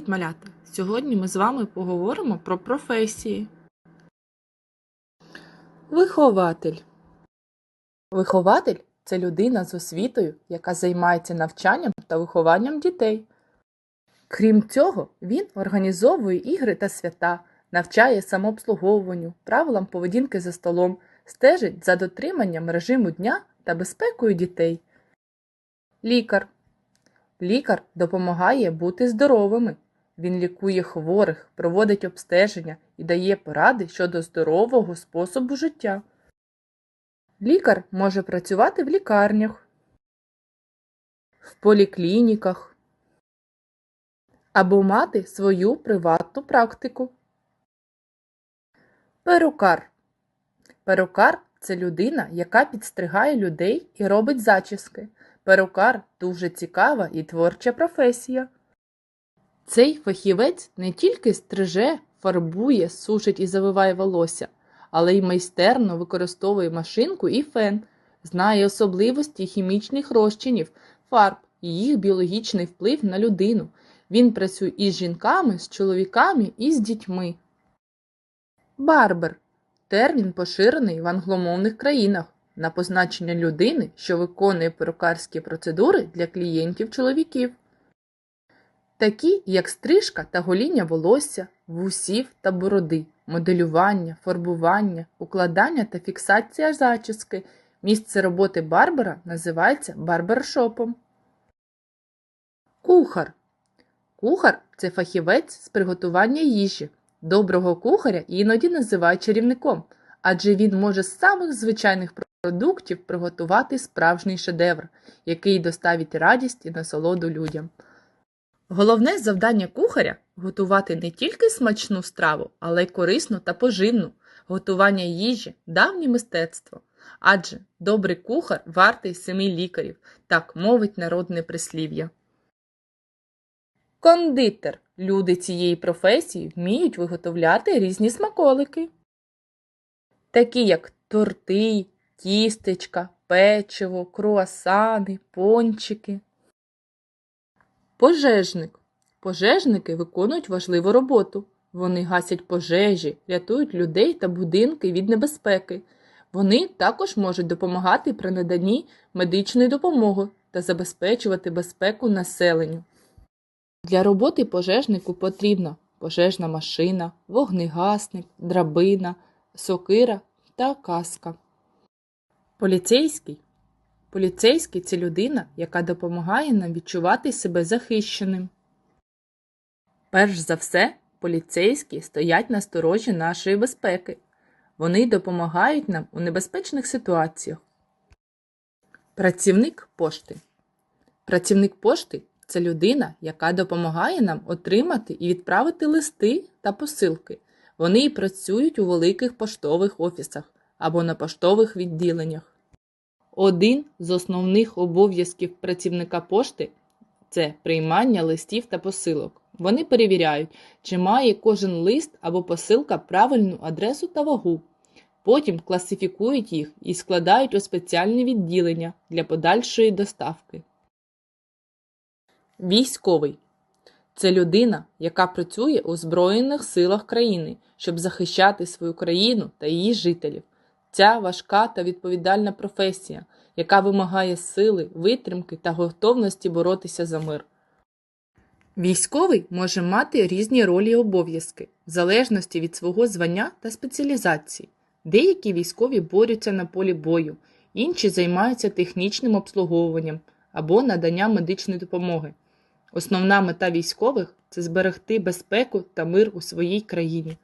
Привіт, малята! Сьогодні ми з вами поговоримо про професії. Вихователь. Вихователь це людина з освітою, яка займається навчанням та вихованням дітей. Крім цього, він організовує ігри та свята, навчає самообслуговуванню, правилам поведінки за столом, стежить за дотриманням режиму дня та безпекою дітей. Лікар. Лікар допомагає бути здоровими. Він лікує хворих, проводить обстеження і дає поради щодо здорового способу життя. Лікар може працювати в лікарнях, в поліклініках або мати свою приватну практику. Перукар. Перукар це людина, яка підстригає людей і робить зачіски. Перукар дуже цікава і творча професія. Цей фахівець не тільки стриже, фарбує, сушить і завиває волосся, але й майстерно використовує машинку і фен, знає особливості хімічних розчинів, фарб і їх біологічний вплив на людину. Він працює із жінками, з чоловіками і з дітьми. Барбер термін поширений в англомовних країнах на позначення людини, що виконує перукарські процедури для клієнтів чоловіків. Такі, як стрижка та гоління волосся, вусів та бороди, моделювання, фарбування, укладання та фіксація зачіски. Місце роботи барбера називається барбершопом. Кухар. Кухар це фахівець з приготування їжі. Доброго кухаря іноді називають чарівником, адже він може з самих звичайних продуктів приготувати справжній шедевр, який доставить радість і насолоду людям. Головне завдання кухаря готувати не тільки смачну страву, але й корисну та поживну. Готування їжі давнє мистецтво. Адже добрий кухар вартий семи лікарів, так мовить народне прислів'я. Кондитер. Люди цієї професії вміють виготовляти різні смаколики, такі як торти, тістечка, печиво, круасани, пончики. Пожежник. Пожежники виконують важливу роботу. Вони гасять пожежі, рятують людей та будинки від небезпеки. Вони також можуть допомагати при наданні медичної допомоги та забезпечувати безпеку населенню. Для роботи пожежнику потрібна пожежна машина, вогнегасник, драбина, сокира та каска. Поліцейський. Поліцейський це людина, яка допомагає нам відчувати себе захищеним. Перш за все, поліцейські стоять на сторожі нашої безпеки. Вони допомагають нам у небезпечних ситуаціях. Працівник пошти. Працівник пошти це людина, яка допомагає нам отримати і відправити листи та посилки. Вони і працюють у великих поштових офісах або на поштових відділеннях. Один з основних обов'язків працівника пошти це приймання листів та посилок. Вони перевіряють, чи має кожен лист або посилка правильну адресу та вагу. Потім класифікують їх і складають у спеціальні відділення для подальшої доставки. Військовий це людина, яка працює у Збройних силах країни, щоб захищати свою країну та її жителів. Ця важка та відповідальна професія, яка вимагає сили, витримки та готовності боротися за мир. Військовий може мати різні ролі і обов'язки в залежності від свого звання та спеціалізації. Деякі військові борються на полі бою, інші займаються технічним обслуговуванням або наданням медичної допомоги. Основна мета військових це зберегти безпеку та мир у своїй країні.